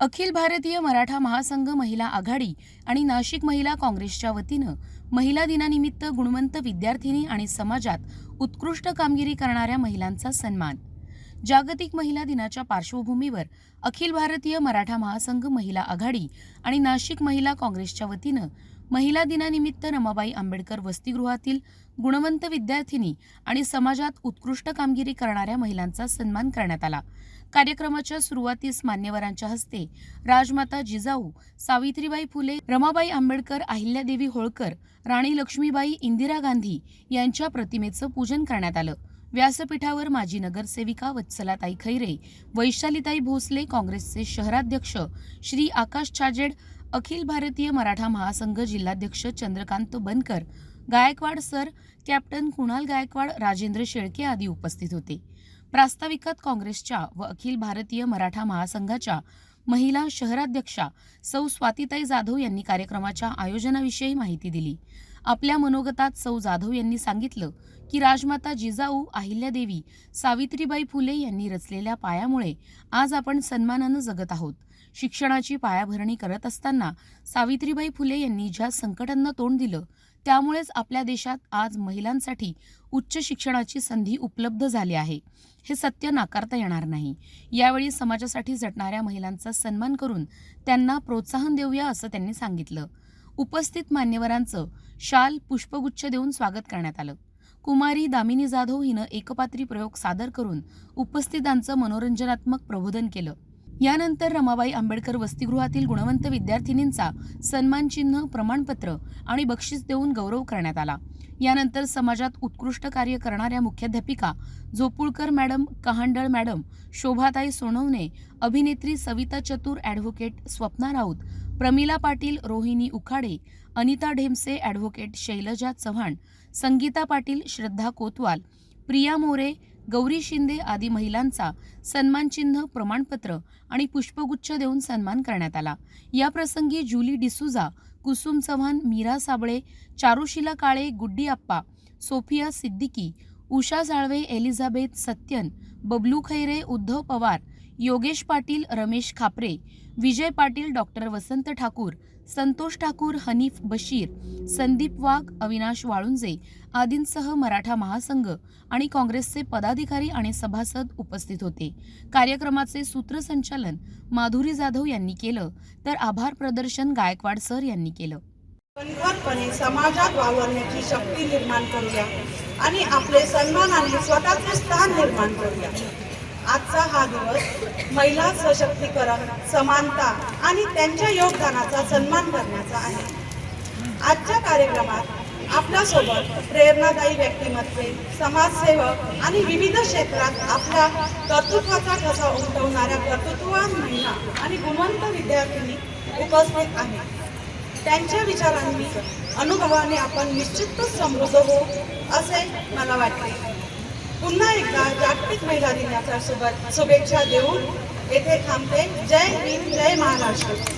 अखिल भारतीय मराठा महासंघ महिला आघाडी आणि नाशिक महिला काँग्रेसच्या वतीनं महिला दिनानिमित्त गुणवंत विद्यार्थिनी आणि समाजात उत्कृष्ट कामगिरी करणाऱ्या महिलांचा सन्मान. जागतिक महिला दिनाच्या पार्श्वभूमीवर अखिल भारतीय मराठा महासंघ महिला आघाडी आणि नाशिक महिला काँग्रेसच्या वतीनं महिला दिनानिमित्त रमाबाई आंबेडकर वसतिगृहातील गुणवंत विद्यार्थिनी आणि समाजात उत्कृष्ट कामगिरी करणाऱ्या महिलांचा सन्मान करण्यात आला. कार्यक्रमाच्या सुरुवातीस मान्यवरांच्या हस्ते राजमाता जिजाऊ सावित्रीबाई फुले रमाबाई आंबेडकर अहिल्यादेवी होळकर राणी लक्ष्मीबाई इंदिरा गांधी यांच्या प्रतिमेचं पूजन करण्यात आलं. व्यासपीठावर माजी नगरसेविका वत्सलाताई खैरे वैशालीताई भोसले काँग्रेसचे शहराध्यक्ष श्री आकाश छाजेड अखिल भारतीय मराठा महासंघ जिल्हाध्यक्ष चंद्रकांत बनकर गायकवाड सर कॅप्टन कुणाल गायकवाड राजेंद्र शेळके आदी उपस्थित होते. प्रास्ताविकात काँग्रेसच्या व अखिल भारतीय मराठा महासंघाच्या महिला शहराध्यक्षा सौ स्वातीताई जाधव यांनी कार्यक्रमाच्या आयोजनाविषयी माहिती दिली. आपल्या मनोगतात सौ जाधव यांनी सांगितलं की राजमाता जिजाऊ अहिल्यादेवी सावित्रीबाई फुले यांनी रचलेल्या पायामुळे आज आपण सन्मानानं जगत आहोत. शिक्षणाची पायाभरणी करत असताना सावित्रीबाई फुले यांनी ज्या संकटांना तोंड दिलं त्यामुळेच आपल्या देशात आज महिलांसाठी उच्च शिक्षणाची संधी उपलब्ध झाली आहे. हे सत्य नाकारता येणार नाही. यावेळी समाजासाठी झटणाऱ्या महिलांचा सन्मान करून त्यांना प्रोत्साहन देऊया असं त्यांनी सांगितलं. उपस्थित मान्यवरांचं शाल पुष्पगुच्छ देऊन स्वागत करण्यात आलं. कुमारी दामिनी जाधव हिनं एकपात्री प्रयोग सादर करून उपस्थितांचं मनोरंजनात्मक प्रबोधन केलं. यानंतर रमाबाई आंबेडकर वसतिगृहातील गुणवंत विद्यार्थिनींचा सन्मानचिन्ह प्रमाणपत्र आणि बक्षीस देऊन गौरव करण्यात आला. यानंतर समाजात उत्कृष्ट कार्य करणाऱ्या मुख्याध्यापिका झोपुळकर मॅडम कहांडळ मॅडम शोभाताई सोनवणे अभिनेत्री सविता चतुर ॲडव्होकेट स्वप्ना राऊत प्रमिला पाटील रोहिणी उखाडे अनिता ढेमसे ॲडव्होकेट शैलजा चव्हाण संगीता पाटील श्रद्धा कोतवाल प्रिया मोरे गौरी शिंदे आदी महिलांचा सन्मानचिन्ह प्रमाणपत्र आणि पुष्पगुच्छ देऊन सन्मान करण्यात आला. या प्रसंगी Julie D'Souza Kusum Chavan Meera Sable Charushila Kale Guddi Appa Sophia Siddiqui Usha Salve Elizabeth Satyan Bablu Khaire Uddhav Pawar Yogesh Patil Ramesh Khapre Vijay Patil doctor Vasant Thakur Santosh Thakur Hanif Bashir Sandeep Wagh Avinash Walunje आदींसह मराठा महासंघ आणि काँग्रेसचे पदाधिकारी आणि सभासद उपस्थित होते. कार्यक्रमाचे सूत्रसंचालन माधुरी जाधव यांनी केलं तर आभार प्रदर्शन गायकवाड सर यांनी केलं. कणखरपणे समाजात वावरण्याची शक्ती निर्माण करूया आणि आपले सन्मानाने स्वतःचे स्थान निर्माण करूया. आजचा हा दिवस महिला सशक्तीकरण समानता आणि त्यांच्या योगदानाचा सन्मान करण्याचा आहे. आजच्या कार्यक्रमात आपल्यासोबत प्रेरणादायी व्यक्तिमत्वे समाजसेवक आणि विविध क्षेत्रात आपल्या कर्तृत्वाचा ठसा उमटवणाऱ्या कर्तृत्ववान महिला आणि गुणवंत विद्यार्थिनी उपस्थित आहेत. त्यांच्या विचारांनी अनुभवाने आपण निश्चितच समृद्ध हो असे मला वाटते. पुन्हा एकदा जागतिक महिला दिनाच्या शुभे- शुभेच्छा देऊन येथे थांबते. जय हिंद जय महाराष्ट्र.